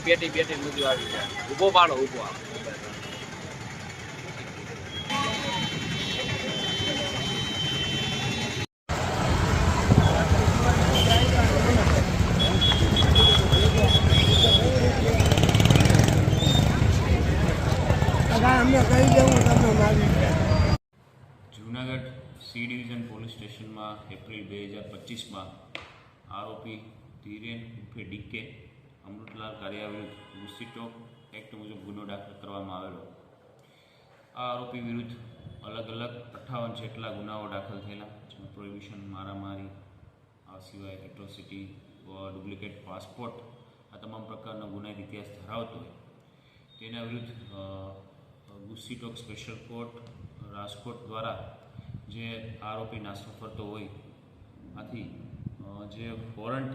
બેટી પેટી બધું આવી જાય ઊભો પાડો ઊભો આમ અમને કહી દેવું તમને મારી જૂનાગઢ સી ડિવિઝન પોલીસ સ્ટેશનમાં એપ્રિલ બે હજાર પચીસમાં આરોપી ધીરેન ઉર્ફે ડીકે અમૃતલાલ કારિયા વિરુદ્ધ ગુસ્સીટોક એક્ટ મુજબ ગુનો દાખલ કરવામાં આવેલો. આ આરોપી વિરુદ્ધ અલગ અલગ અઠ્ઠાવન જેટલા ગુનાઓ દાખલ થયેલા, જેમાં પ્રોહિબિશન મારામારી, આ સિવાય એટ્રોસિટી ડુપ્લિકેટ પાસપોર્ટ આ તમામ પ્રકારનો ગુનાહિત ઇતિહાસ ધરાવતો હોય. તેના વિરુદ્ધ ગુસ્સીટોક સ્પેશિયલ કોર્ટ રાજકોટ દ્વારા જે આરોપી નાસ્તો ફરતો હોય, આથી જે વોરંટ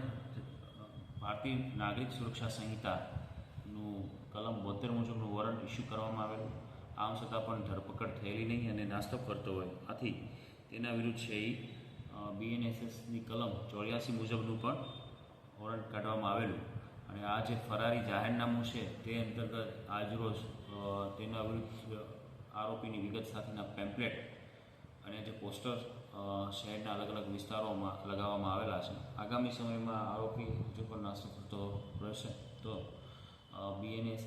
ભારતીય નાગરિક સુરક્ષા સંહિતાનું કલમ બોતેર મુજબનું વોરંટ ઇસ્યુ કરવામાં આવેલું. આમ છતાં પણ ધરપકડ થયેલી નહીં અને નાસ્તો કરતો હોય. આથી તેના વિરુદ્ધ છે એ બીએનએસએસની કલમ ચોર્યાસી મુજબનું પણ વોરંટ કાઢવામાં આવેલું. અને આ જે ફરારી જાહેરનામું છે તે અંતર્ગત આજરોજ તેના વિરુદ્ધ આરોપીની વિગત સાથેના પેમ્પલેટ અને જે પોસ્ટર શહેરના અલગ અલગ વિસ્તારોમાં લગાવવામાં આવેલા છે. આગામી સમયમાં આરોપી હજુ પણ નાસ્તો થતો રહેશે. તો બીએનએસએસ